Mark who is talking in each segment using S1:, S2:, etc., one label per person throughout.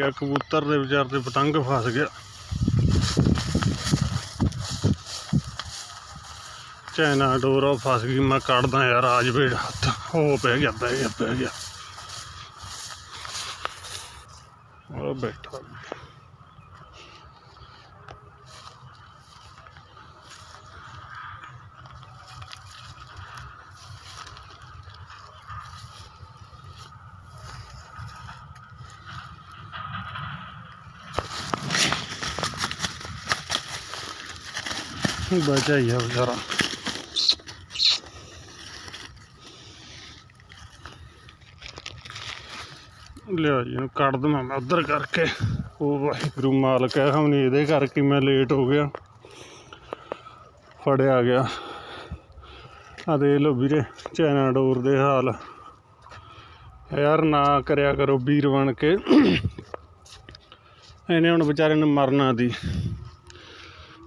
S1: ਗਿਆ, ਕਬੂਤਰ ਦੇ ਵਿਚਾਰ ਤੇ ਪਤੰਗ ਫਸ ਗਿਆ। ਚਾਈਨਾ ਡੋਰਾ ਫਸ ਗਈ, ਮੈਂ ਕੱਢਦਾ ਯਾਰ ਆਜ ਵੇ ਹੱਥ। ਹੋ ਪੈ ਗਿਆ ਪੈ ਗਿਆ ਪੈ ਗਿਆ। ਉਹ ਬੈਠਾ। ਬਚਾ ਹੀ ਆ ਵਿਚਾਰਾ ਲਿਆ ਜੀ ਇਹਨੂੰ ਕੱਢ ਦਵਾਂ ਮੈਂ ਉਧਰ ਕਰਕੇ ਉਹ ਵਾਹਿਗੁਰੂ ਮਾਲਕ ਹੈ ਹਮਨੇ ਇਹਦੇ ਕਰਕੇ ਮੈਂ ਲੇਟ ਹੋ ਗਿਆ ਫੜਿਆ ਗਿਆ ਆ ਦੇ ਲੋ ਵੀਰੇ ਚਾਈਨਾ ਡੋਰ ਦੇ ਹਾਲ ਯਾਰ ਨਾ ਕਰਿਆ ਕਰੋ ਵੀਰ ਬਣ ਕੇ ਇਹਨੇ ਹੁਣ ਵਿਚਾਰੇ ਨੂੰ ਮਰਨਾ ਦੀ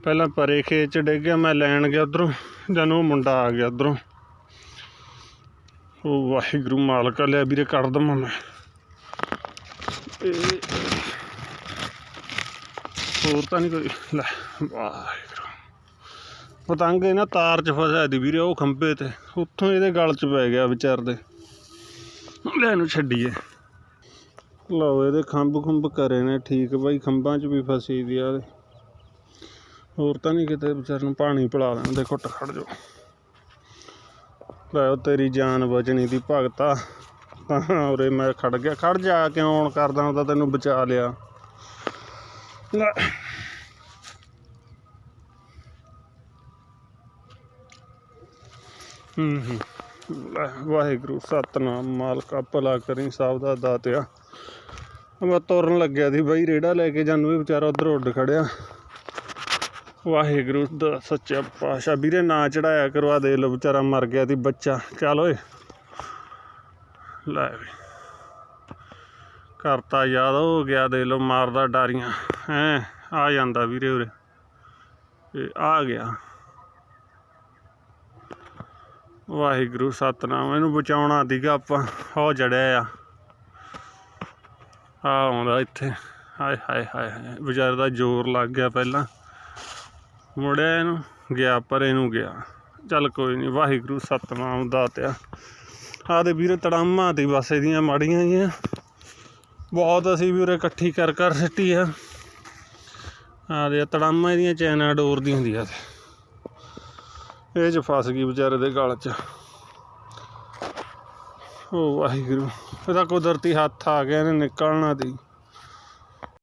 S1: ਪਹਿਲਾਂ ਪਰੇ ਖੇਤ ਚ ਡਿੱਗ ਗਿਆ ਮੈਂ ਲੈਣ ਗਿਆ ਉਧਰੋਂ ਜਦੋਂ ਉਹ ਮੁੰਡਾ ਆ ਗਿਆ ਉਧਰੋਂ। ਉਹ ਵਾਹਿਗੁਰੂ ਮਾਲਕ ਆ, ਲਿਆ ਵੀਰੇ ਕੱਢ ਦਵਾਂ ਮੈਂ। ਹੋਰ ਤਾਂ ਨਹੀਂ ਕੋਈ ਲੈ ਵਾਹਿਗੁਰੂ। ਪਤੰਗ ਇਹ ਨਾ ਤਾਰ 'ਚ ਫਸਿਆ ਦੀ ਵੀਰੇ ਉਹ ਖੰਭੇ ਤੇ ਉੱਥੋਂ ਇਹਦੇ ਗਲ 'ਚ ਪੈ ਗਿਆ ਵਿਚਾਰ ਦੇ। ਲੈ ਇਹਨੂੰ ਛੱਡੀਏ। ਲਓ ਇਹਦੇ ਖੰਭ ਖੁੰਭ ਕਰੇ ਨੇ ਠੀਕ ਬਾਈ ਖੰਭਾਂ 'ਚ ਵੀ ਫਸੀ ਦੀ ਆ। ਹੋਰ ਤਾਂ ਨਹੀਂ ਕਿਤੇ ਵਿਚਾਰ ਨੂੰ ਪਾਣੀ ਪਿਲਾ ਦੇਣ ਦੇ, ਘੁੱਟ ਖੜ ਜਾਓ। ਲੈ ਤੇਰੀ ਜਾਨ ਬਚਣੀ ਦੀ ਭਗਤਾ ਤਾਂ ਉਰੇ ਮੈਂ ਖੜ ਗਿਆ, ਖੜ ਜਾ, ਕਿਉਂ ਆਉਣ ਕਰਦਾ ਤਾਂ ਤੈਨੂੰ ਬਚਾ ਲਿਆ। ਲੈ। ਹੂੰ ਹੂੰ। ਵਾਹਿਗੁਰੂ, ਸਤਨਾਮ, ਮਾਲਕਾ, ਭਲਾ ਕਰੀ ਸਾਹਿਬ ਦਾ ਦਾਤਿਆ। ਮੈਂ ਤੁਰਨ ਲੱਗਿਆ ਸੀ ਬਈ, ਰੇੜਾ ਲੈ ਕੇ ਜਾਨੂੰ, ਇਹ ਵਿਚਾਰਾ ਉਧਰ ਉੱਡ ਖੜਿਆ। ਵਾਹਿਗੁਰੂ ਦਾ ਸੱਚਾ ਪਾਸ਼ਾ ਵੀਰੇ ਨਾ ਚੜਾਇਆ ਕਰਵਾ ਦੇ ਲੋ ਵਿਚਾਰਾ ਮਰ ਗਿਆ ਸੀ ਬੱਚਾ। ਚੱਲ ਓਏ। ਲੈ ਵੀ। ਕਰਤਾ ਯਾਦ ਹੋ ਗਿਆ ਦੇ ਲੋ ਮਾਰਦਾ ਡਾਰੀਆਂ। ਹੈ, ਆ ਜਾਂਦਾ ਵੀਰੇ ਉਰੇ। ਇਹ ਆ ਗਿਆ। ਵਾਹਿਗੁਰੂ, ਸਤਨਾਮ। ਇਹਨੂੰ ਬਚਾਉਣਾ ਦੀਗਾ ਆਪਾਂ। ਹੋ ਜੜਿਆ ਆ। ਆ ਆਉਂਦਾ ਇੱਥੇ। ਹਾਏ ਹਾਏ ਹਾਏ ਹਾਏ। ਵਿਚਾਰੇ ਦਾ ਜ਼ੋਰ ਲੱਗ ਗਿਆ ਪਹਿਲਾਂ। ਮੁੜਿਆ ਇਹਨੂੰ, ਗਿਆ ਪਰ ਇਹਨੂੰ ਗਿਆ। ਚੱਲ ਕੋਈ ਨਹੀਂ ਵਾਹਿਗੁਰੂ, ਸਤਨਾਮ ਦਾਤਿਆ। ਆਦੇ ਵੀਰੇ ਤੜਾਮਾ ਤੇ ਬਸ ਇਹਦੀਆਂ ਮਾੜੀਆਂ ਜੀਆਂ। ਬਹੁਤ ਅਸੀਂ ਵੀ ਉਰੇ ਇਕੱਠੀ ਕਰ ਕਰ ਸਿੱਟੀ ਆ। ਆਦੇ ਤੜਾਮਾਂ ਇਹਦੀਆਂ ਚੈਨਾ ਡੋਰ ਦੀਆਂ ਹੁੰਦੀਆਂ ਤੇ। ਇਹ ਚ ਫਸ ਗਈ ਵਿਚਾਰੇ ਦੇ ਗਲ ਚ। ਉਹ ਵਾਹਿਗੁਰੂ, ਇਹਦਾ ਕੁਦਰਤੀ ਹੱਥ ਆ ਗਿਆ ਇਹਨੇ ਨਿਕਲਣਾ ਦੀ